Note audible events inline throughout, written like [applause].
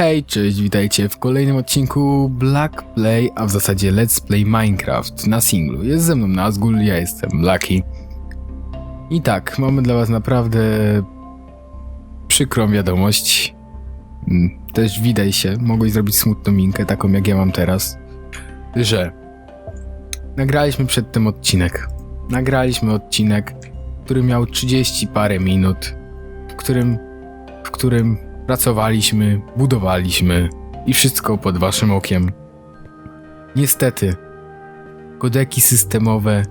Hej, cześć, witajcie w kolejnym odcinku Black Play, a w zasadzie Let's Play Minecraft na singlu. Jest ze mną Nazgul, ja jestem Blacki. I tak, mamy dla was naprawdę przykrą wiadomość. Mm, Też widaj się, mogłeś zrobić smutną minkę, taką jak ja mam teraz, że nagraliśmy przed tym odcinek. Nagraliśmy odcinek, który miał 30 parę minut, w którym, w którym pracowaliśmy, budowaliśmy i wszystko pod waszym okiem. Niestety, kodeki systemowe,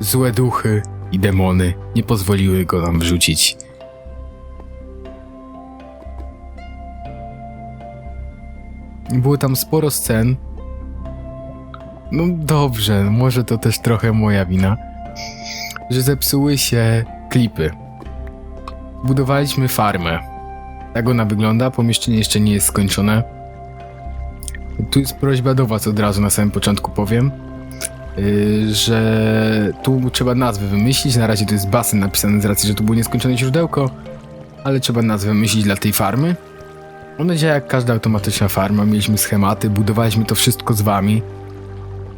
złe duchy i demony nie pozwoliły go nam wrzucić. Było tam sporo scen. No dobrze, może to też trochę moja wina, że zepsuły się klipy. Budowaliśmy farmę. Tak ona wygląda, pomieszczenie jeszcze nie jest skończone. Tu jest prośba do was od razu na samym początku powiem, yy, że tu trzeba nazwę wymyślić. Na razie to jest basen napisany z racji, że tu było nieskończone źródełko, ale trzeba nazwę wymyślić dla tej farmy. Ona działa jak każda automatyczna farma. Mieliśmy schematy, budowaliśmy to wszystko z wami.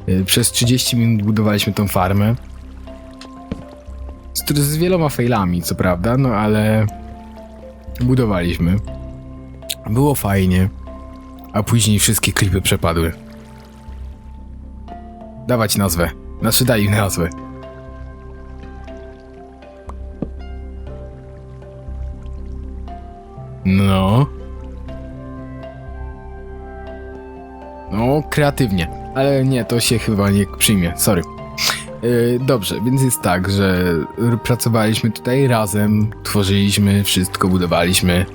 Yy, Przez 30 minut budowaliśmy tą farmę. Z, z wieloma failami, co prawda, no ale budowaliśmy. Było fajnie, a później wszystkie klipy przepadły. Dawać nazwę. Znaczy daj im nazwę. No. No, kreatywnie. Ale nie, to się chyba nie przyjmie. Sorry. Yy, Dobrze, więc jest tak, że pracowaliśmy tutaj razem, tworzyliśmy wszystko, budowaliśmy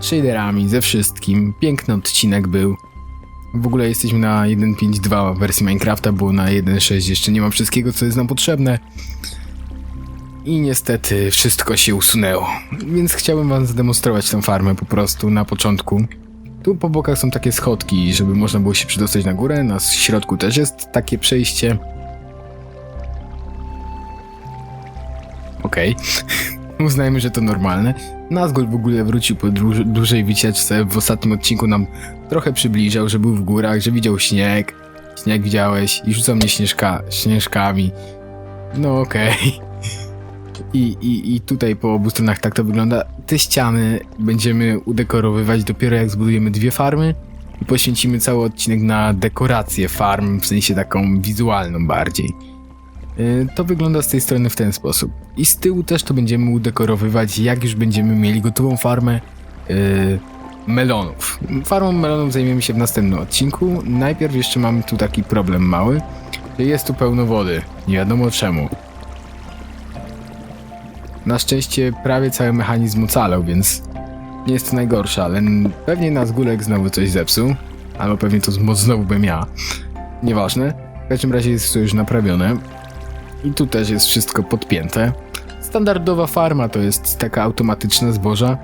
shaderami, ze wszystkim. Piękny odcinek był. W ogóle jesteśmy na 1.5.2 wersji Minecrafta, bo na 1.6 jeszcze nie mam wszystkiego, co jest nam potrzebne. I niestety wszystko się usunęło. Więc chciałbym wam zademonstrować tę farmę po prostu na początku. Tu po bokach są takie schodki, żeby można było się przedostać na górę. Na środku też jest takie przejście. Okej. [laughs] Uznajmy, że to normalne. Nazgul w ogóle wrócił po dłuż- dłużej wycieczce. W ostatnim odcinku nam trochę przybliżał, że był w górach, że widział śnieg. Śnieg widziałeś i rzucał mnie śnieżka, śnieżkami. No okej. [laughs] I, i, I tutaj po obu stronach tak to wygląda. Te ściany będziemy udekorowywać dopiero jak zbudujemy dwie farmy i poświęcimy cały odcinek na dekorację farm, w sensie taką wizualną bardziej. Y, To wygląda z tej strony w ten sposób. I z tyłu też to będziemy udekorowywać, jak już będziemy mieli gotową farmę y, melonów. Farmą melonów zajmiemy się w następnym odcinku. Najpierw jeszcze mamy tu taki problem mały, że jest tu pełno wody. Nie wiadomo czemu. Na szczęście prawie cały mechanizm ocalał, więc nie jest to najgorsze, ale pewnie nas Gulek znowu coś zepsuł. Albo pewnie to znowu bym ja. Nieważne. W każdym razie jest to już naprawione. I tu też jest wszystko podpięte. Standardowa farma to jest taka automatyczna zboża.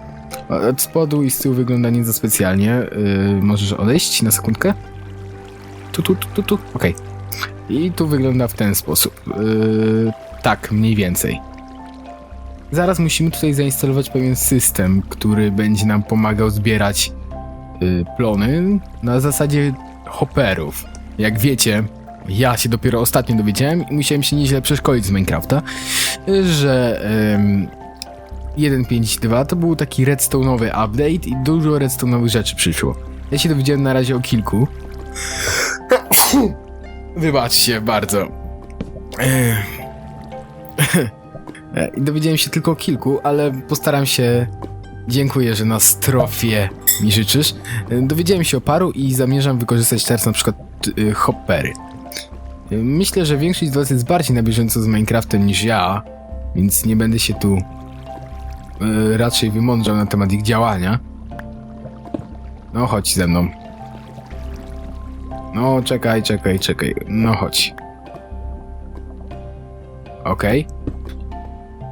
Od spodu i z tyłu wygląda nie za specjalnie. Yy, możesz odejść na sekundkę? Tu, tu, tu, tu. Okej. I tu wygląda w ten sposób. Yy, tak, mniej więcej. Zaraz musimy tutaj zainstalować pewien system, który będzie nam pomagał zbierać yy, plony na zasadzie hopperów. Jak wiecie, ja się dopiero ostatnio dowiedziałem i musiałem się nieźle przeszkolić z Minecrafta, że em, 1.5.2 to był taki redstone'owy update i dużo redstone'owych rzeczy przyszło. Ja się dowiedziałem na razie o kilku. [coughs] Wybaczcie bardzo. [coughs] I dowiedziałem się tylko o kilku, ale postaram się. Dziękuję, że na strofie mi życzysz. Dowiedziałem się o paru i zamierzam wykorzystać teraz na przykład y, hoppery. Myślę, że większość z Was jest bardziej na bieżąco z Minecraftem niż ja, więc nie będę się tu y, raczej wymądrzał na temat ich działania. No chodź ze mną. No czekaj, czekaj, czekaj. No chodź. Okej.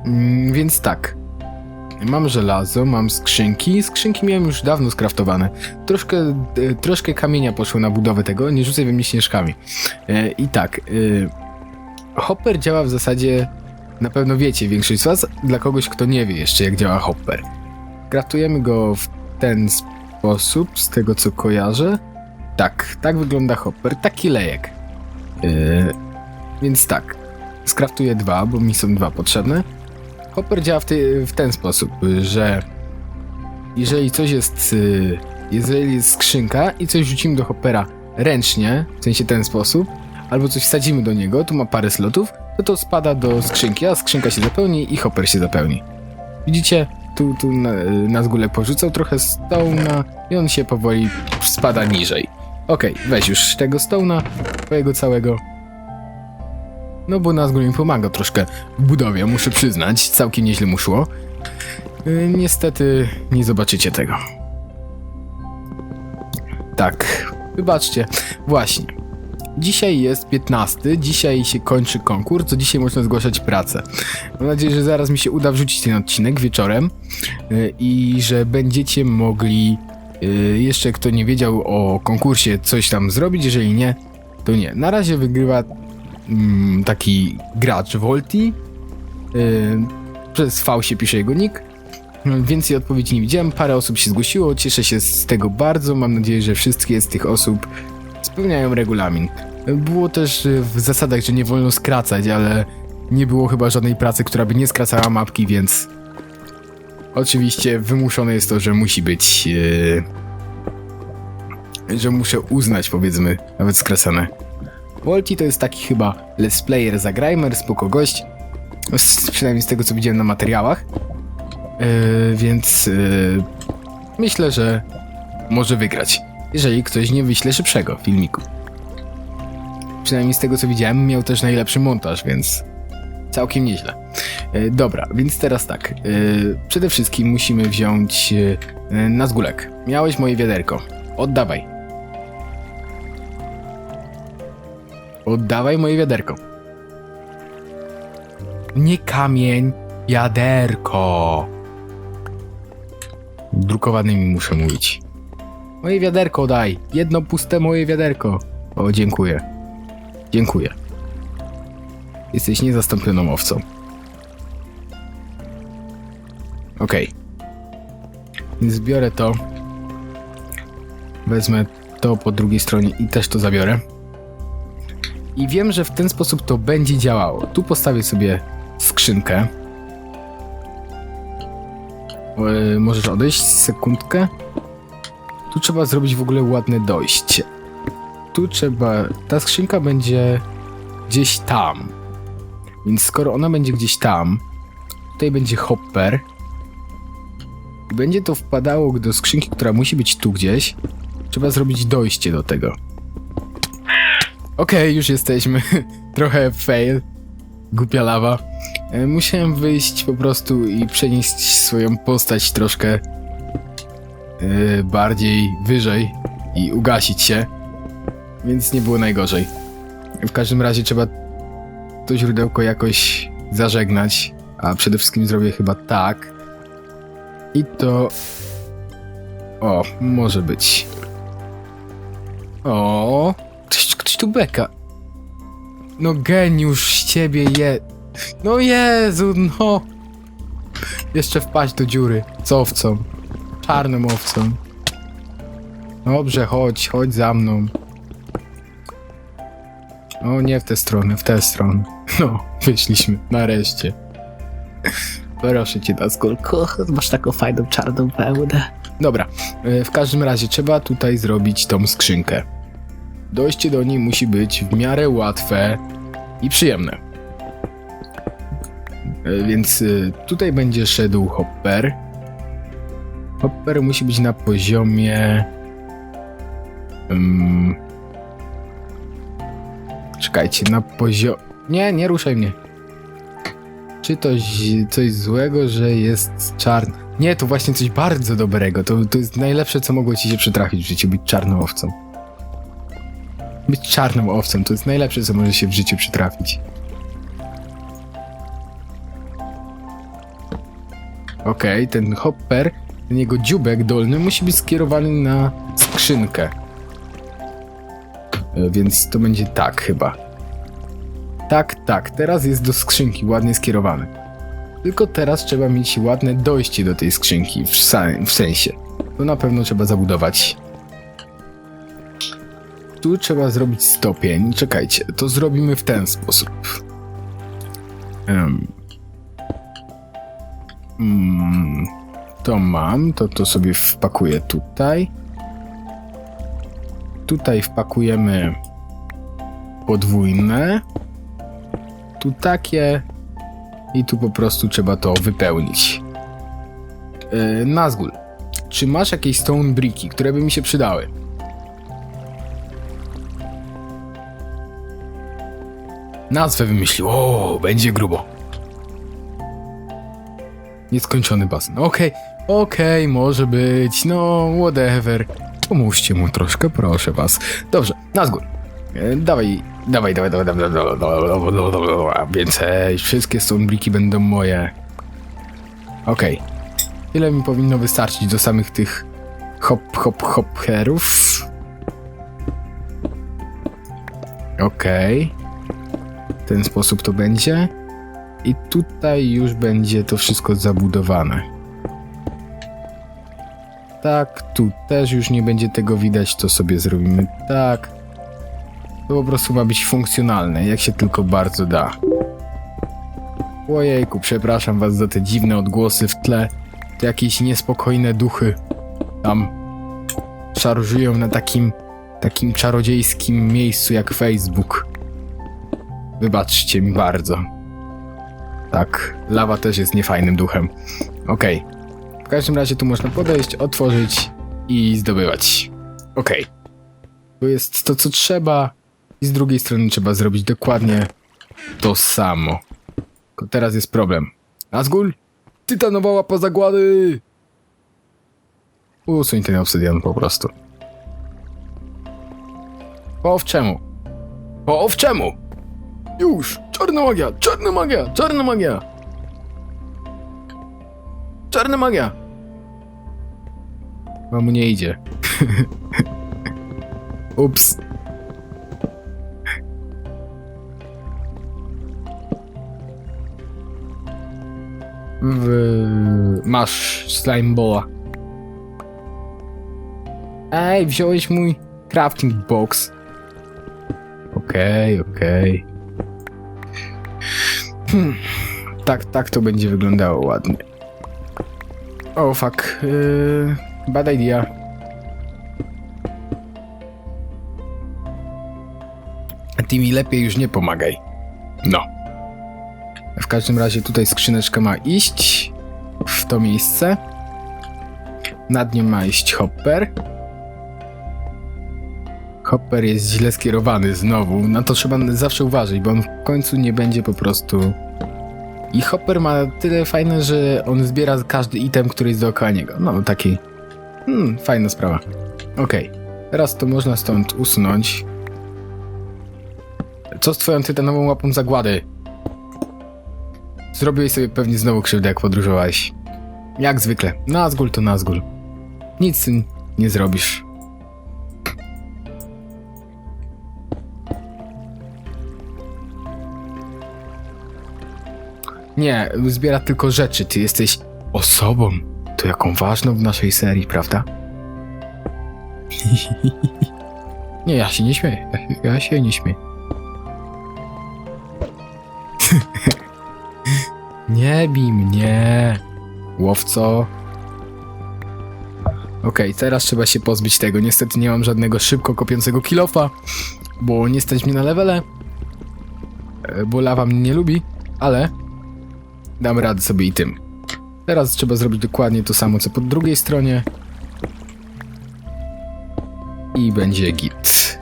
Mm, więc tak. Mam żelazo, mam skrzynki. Skrzynki miałem już dawno skraftowane. Troszkę, e, troszkę kamienia poszło na budowę tego, nie rzucaj we mnie śnieżkami. E, I tak, e, Hopper działa w zasadzie, na pewno wiecie większość z was, dla kogoś kto nie wie jeszcze jak działa Hopper. Kraftujemy go w ten sposób z tego co kojarzę. Tak, tak wygląda hopper, taki lejek. Więc tak, skraftuję dwa, bo mi są dwa potrzebne. Hopper działa w, ty, w ten sposób, że jeżeli coś jest, yy, jeżeli jest skrzynka i coś rzucimy do hoppera ręcznie, w sensie ten sposób, albo coś wsadzimy do niego, tu ma parę slotów, to to spada do skrzynki, a skrzynka się zapełni i hopper się zapełni. Widzicie? Tu, tu na, na porzucał trochę stołna i on się powoli spada niżej. Okej, weź już tego stołna, twojego całego. No bo Nazgul mi pomaga troszkę w budowie, muszę przyznać, całkiem nieźle mu szło. Yy, niestety nie zobaczycie tego. Tak, wybaczcie, właśnie. Dzisiaj jest 15, dzisiaj się kończy konkurs, to dzisiaj można zgłaszać pracę. Mam nadzieję, że zaraz mi się uda wrzucić ten odcinek wieczorem yy, i że będziecie mogli yy, jeszcze kto nie wiedział o konkursie coś tam zrobić, jeżeli nie, to nie. Na razie wygrywa mm, taki gracz Volti. Yy, przez V się pisze jego nick. Więcej odpowiedzi nie widziałem, parę osób się zgłosiło, cieszę się z tego bardzo, mam nadzieję, że wszystkie z tych osób spełniają regulamin. Było też y, w zasadach, że nie wolno skracać, ale nie było chyba żadnej pracy, która by nie skracała mapki, więc oczywiście wymuszone jest to, że musi być, yy, że muszę uznać powiedzmy nawet skracane. Volti to jest taki chyba let's player zagrajmer, spoko gość, z, przynajmniej z tego co widziałem na materiałach, yy, więc yy, myślę, że może wygrać jeżeli ktoś nie wyśle szybszego filmiku. Przynajmniej z tego co widziałem, miał też najlepszy montaż, więc całkiem nieźle. E, dobra, więc teraz tak. E, przede wszystkim musimy wziąć e, Nazgulek. Miałeś moje wiaderko. Oddawaj. Oddawaj moje wiaderko. Nie kamień, wiaderko. Drukowanymi muszę mówić. Moje wiaderko daj. Jedno puste moje wiaderko. O, dziękuję. Dziękuję. Jesteś niezastąpioną owcą. Okej. Więc zbiorę to. Wezmę to po drugiej stronie i też to zabiorę. I wiem, że w ten sposób to będzie działało. Tu postawię sobie skrzynkę. E, możesz odejść sekundkę. Tu trzeba zrobić w ogóle ładne dojście. Tu trzeba. Ta skrzynka będzie gdzieś tam. Więc skoro ona będzie gdzieś tam, tutaj będzie hopper. I będzie to wpadało do skrzynki, która musi być tu gdzieś. Trzeba zrobić dojście do tego. Okej, już jesteśmy. [laughs] Trochę fail. Głupia lawa. E, Musiałem wyjść po prostu i przenieść swoją postać troszkę yy, bardziej wyżej i ugasić się, więc nie było najgorzej. W każdym razie trzeba to źródełko jakoś zażegnać, a przede wszystkim zrobię chyba tak. I to... O, może być. O, ktoś tu beka. No geniusz z ciebie je... No Jezu, no! Jeszcze wpaść do dziury. Z owcą czarną owcą. Dobrze, chodź, chodź za mną. O, nie w tę stronę, w tę stronę. [laughs] No, wyszliśmy, nareszcie. Proszę cię, Daskolko, masz taką fajną czarną pełnę. Dobra, e, w każdym razie trzeba tutaj zrobić tą skrzynkę. Dojście do niej musi być w miarę łatwe i przyjemne. E, Więc e, tutaj będzie szedł hopper. Hopper musi być na poziomie. Um, czekajcie, na poziomie. Nie, nie ruszaj mnie. Czy to coś złego, że jest czarny? Nie, to właśnie coś bardzo dobrego. To, to jest najlepsze, co mogło ci się przytrafić w życiu, być czarną owcą. Być czarną owcą to jest najlepsze, co może się w życiu przytrafić. Okej, ten hopper ten jego dziubek dolny musi być skierowany na skrzynkę. E, Więc to będzie tak chyba. Tak, tak, teraz jest do skrzynki ładnie skierowany. Tylko teraz trzeba mieć ładne dojście do tej skrzynki, w, w sensie. to na pewno trzeba zabudować. Tu trzeba zrobić stopień. Czekajcie, to zrobimy w ten sposób. Em. Mm, to mam, to to sobie wpakuję tutaj. Tutaj wpakujemy podwójne. Tu takie. I tu po prostu trzeba to wypełnić. Yy, Nazgul, czy masz jakieś stone bricki, które by mi się przydały? Nazwę wymyślił. O, będzie grubo. Nieskończony basen. Okej, okej, może być. No, whatever. Pomóżcie mu troszkę, proszę was. Dobrze, Nazgul. E, Dawaj, dawaj, dawaj, dawaj, dawaj, dawaj, dawaj, dawaj, dawaj, dawaj. Więcej, wszystkie stonebriki będą moje. Okej. Tyle mi powinno wystarczyć do samych tych hop, hop, hop herów. Okej. W ten sposób to będzie. I tutaj już będzie to wszystko zabudowane. Tak, tu też już nie będzie tego widać, to sobie zrobimy tak. To po prostu ma być funkcjonalne, jak się tylko bardzo da. Ojejku, przepraszam was za te dziwne odgłosy w tle. To jakieś niespokojne duchy tam szarżują na takim, takim czarodziejskim miejscu jak Facebook. Wybaczcie mi bardzo. Tak, lawa też jest niefajnym duchem. Okej. W każdym razie tu można podejść, otworzyć i zdobywać. Okej. To jest to, co trzeba. I z drugiej strony trzeba zrobić dokładnie to samo. Tylko teraz jest problem. Nazgul! Tytanowa łapa zagłady! Usuń ten obsydian po prostu. Po owczemu. Po owczemu! Już! Czarna magia! Czarna magia! Czarna magia! Czarna magia! Mu nie idzie. [laughs] Ups. W... Masz slime bola. Ej, wziąłeś mój crafting box. Okej, okej. Hmm. Tak, tak to będzie wyglądało ładnie. O, fuck. Yy, bad idea. Ty mi lepiej już nie pomagaj. No. W każdym razie tutaj skrzyneczka ma iść w to miejsce. Nad nią ma iść hopper. Hopper jest źle skierowany znowu. Na to trzeba zawsze uważać, bo on w końcu nie będzie po prostu. I Hopper ma tyle fajne, że on zbiera każdy item, który jest dookoła niego. No, taki. Hmm, fajna sprawa. Okej. Teraz to można stąd usunąć. Co z twoją tytanową łapą zagłady? Zrobiłeś sobie pewnie znowu krzywdę, jak podróżowałeś. Jak zwykle. Nazgul to Nazgul. Nic nie zrobisz. Nie, zbiera tylko rzeczy. Ty jesteś osobą. To jaką ważną w naszej serii, prawda? [laughs] nie, ja się nie śmieję. Ja, ja się nie śmieję. [laughs] nie bij mnie. Łowco. Okej, teraz trzeba się pozbyć tego. Niestety nie mam żadnego szybko kopiącego kilofa, bo nie stać mnie na levele. Bo lawa mnie nie lubi, ale dam radę sobie i tym. Teraz trzeba zrobić dokładnie to samo, co po drugiej stronie. I będzie git.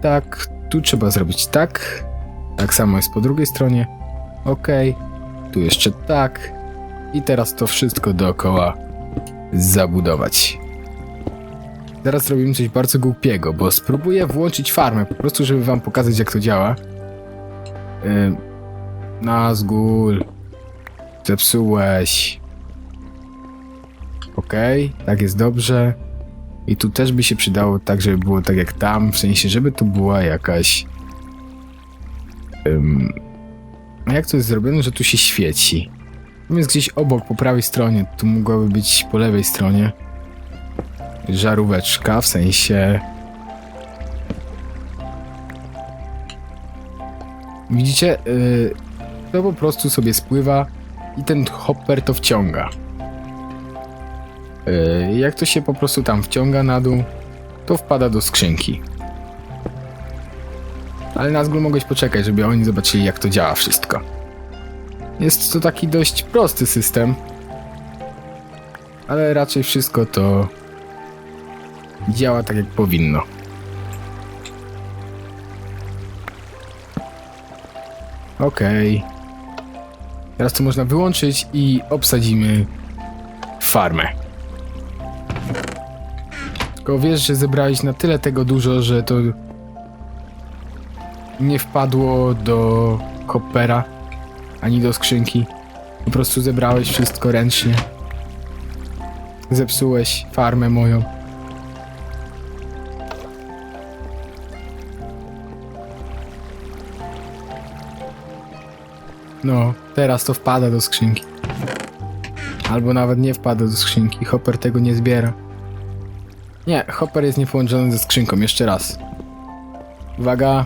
Tak, tu trzeba zrobić tak. Tak samo jest po drugiej stronie. Ok. Tu jeszcze tak. I teraz to wszystko dookoła zabudować. Teraz zrobimy coś bardzo głupiego, bo spróbuję włączyć farmę, po prostu żeby wam pokazać jak to działa. Yy, Nazgul. Zepsułeś. Okej, tak jest dobrze. I tu też by się przydało tak, żeby było tak jak tam, w sensie, żeby tu była jakaś... A jak to jest zrobione, że tu się świeci? Jest gdzieś obok, po prawej stronie. Tu mogłaby być po lewej stronie. Żaróweczka, w sensie... Widzicie? Yy, to po prostu sobie spływa i ten hopper to wciąga. Yy, jak to się po prostu tam wciąga na dół, to wpada do skrzynki. Ale na zgół mogłeś poczekać, żeby oni zobaczyli jak to działa wszystko. Jest to taki dość prosty system, ale raczej wszystko to działa tak jak powinno. Okej. Teraz to można wyłączyć i obsadzimy farmę. Tylko wiesz, że zebrałeś na tyle tego dużo, że to nie wpadło do hoppera ani do skrzynki. Po prostu zebrałeś wszystko ręcznie. Zepsułeś farmę moją. No, teraz to wpada do skrzynki. Albo nawet nie wpada do skrzynki. Hopper tego nie zbiera. Nie, hopper jest nie połączony ze skrzynką. Jeszcze raz. Uwaga.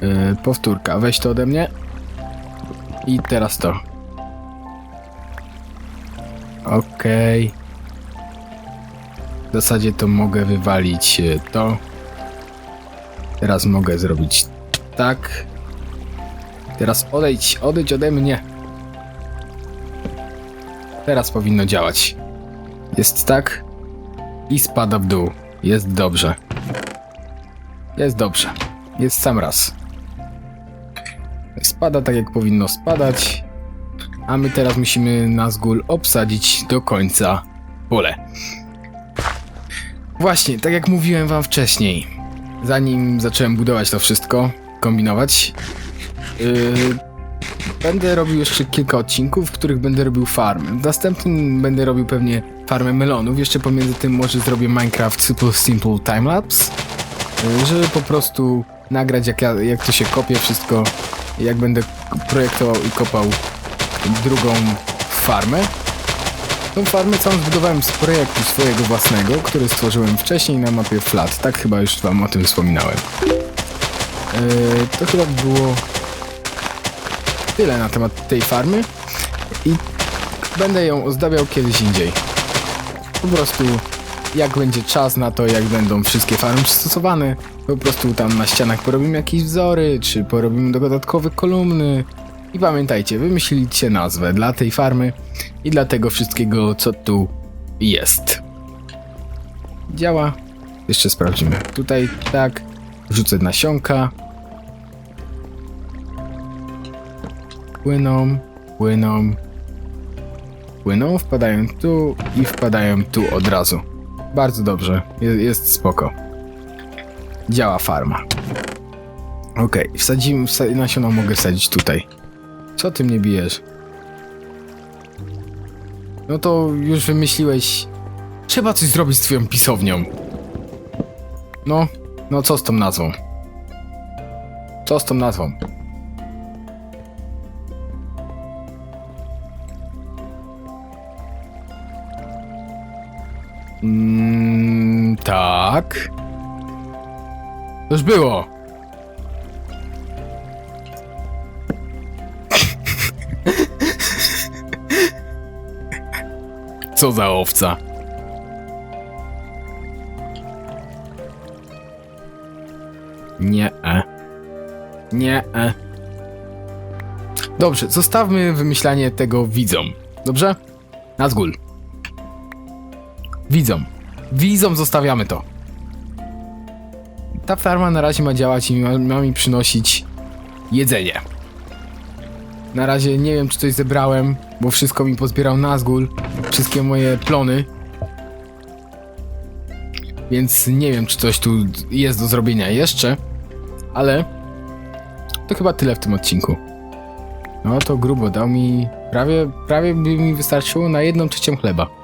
Yy, powtórka. Weź to ode mnie. I teraz to. Okej. W zasadzie to mogę wywalić e, to. Teraz mogę zrobić tak. Teraz odejdź, odejdź ode mnie. Teraz powinno działać. Jest tak. I spada w dół. Jest dobrze. Jest dobrze. Jest sam raz. Spada tak jak powinno spadać. A my teraz musimy na zgól obsadzić do końca pole. Właśnie, tak jak mówiłem wam wcześniej, zanim zacząłem budować to wszystko, kombinować, będę robił jeszcze kilka odcinków, w których będę robił farmy. W następnym będę robił pewnie farmę melonów, jeszcze pomiędzy tym może zrobię Minecraft Super Simple Timelapse, yy, żeby po prostu nagrać jak, ja, jak to się kopie wszystko, jak będę projektował i kopał drugą farmę. Tą farmę całą zbudowałem z projektu swojego własnego, który stworzyłem wcześniej na mapie Flat. Tak chyba już wam o tym wspominałem. Yy, to chyba było tyle na temat tej farmy i będę ją ozdabiał kiedyś indziej. Po prostu jak będzie czas na to, jak będą wszystkie farmy przystosowane, po prostu tam na ścianach porobimy jakieś wzory, czy porobimy dodatkowe kolumny. I pamiętajcie, wymyślicie nazwę dla tej farmy i dla tego wszystkiego, co tu jest. Działa. Jeszcze sprawdzimy. Tutaj tak, rzucę nasionka. Płyną, płyną, płyną, wpadają tu i wpadają tu od razu. Bardzo dobrze, jest, jest spoko. Działa farma. Okej, wsadzimy, wsa nasiona mogę wsadzić tutaj. Co ty mnie bijesz? No to już wymyśliłeś. Trzeba coś zrobić z twoją pisownią. No, no co z tą nazwą? Co z tą nazwą? Tak. To już było. Co za owca? Nie. -e. Nie. -e. Dobrze, zostawmy wymyślanie tego widzom. Dobrze? Nazgul. Widzom. Widzom zostawiamy to. Ta farma na razie ma działać i ma, ma mi przynosić jedzenie. Na razie nie wiem, czy coś zebrałem, bo wszystko mi pozbierał Nazgul. Wszystkie moje plony. Więc nie wiem, czy coś tu jest do zrobienia jeszcze. Ale to chyba tyle w tym odcinku. No to grubo, dał mi prawie, prawie by mi wystarczyło na jedną trzecią chleba.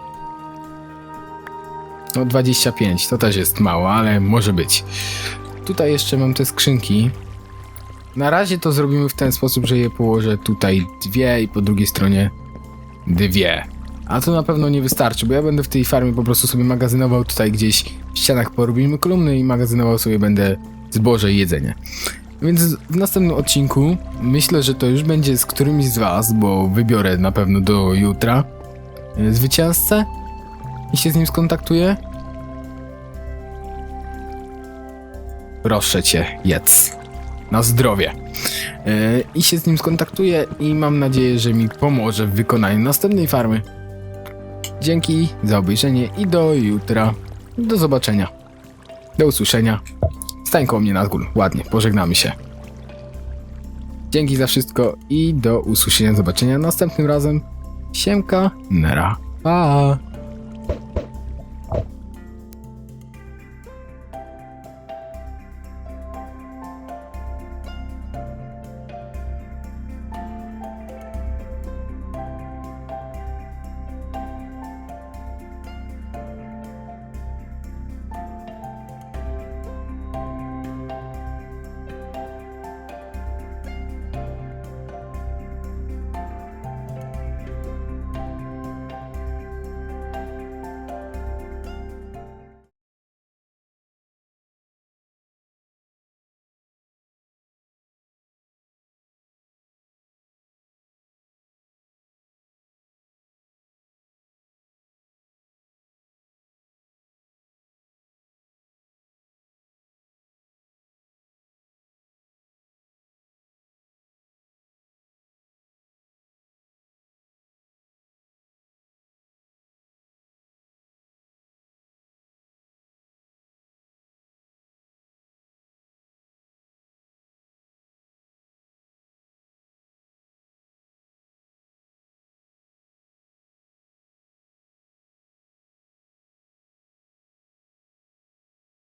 No 25, to też jest mało, ale może być. Tutaj jeszcze mam te skrzynki. Na razie to zrobimy w ten sposób, że je położę tutaj dwie i po drugiej stronie dwie. A to na pewno nie wystarczy, bo ja będę w tej farmie po prostu sobie magazynował tutaj gdzieś w ścianach porobimy kolumny i magazynował sobie będę zboże i jedzenie. Więc w następnym odcinku myślę, że to już będzie z którymś z was, bo wybiorę na pewno do jutra e, zwycięzcę i się z nim skontaktuję. Proszę cię, jedz. Na zdrowie. E, I się z nim skontaktuję i mam nadzieję, że mi pomoże w wykonaniu następnej farmy. Dzięki za obejrzenie i do jutra. Do zobaczenia. Do usłyszenia. Stań koło mnie na górę. Ładnie, pożegnamy się. Dzięki za wszystko i do usłyszenia, zobaczenia następnym razem. Siemka, nera, pa!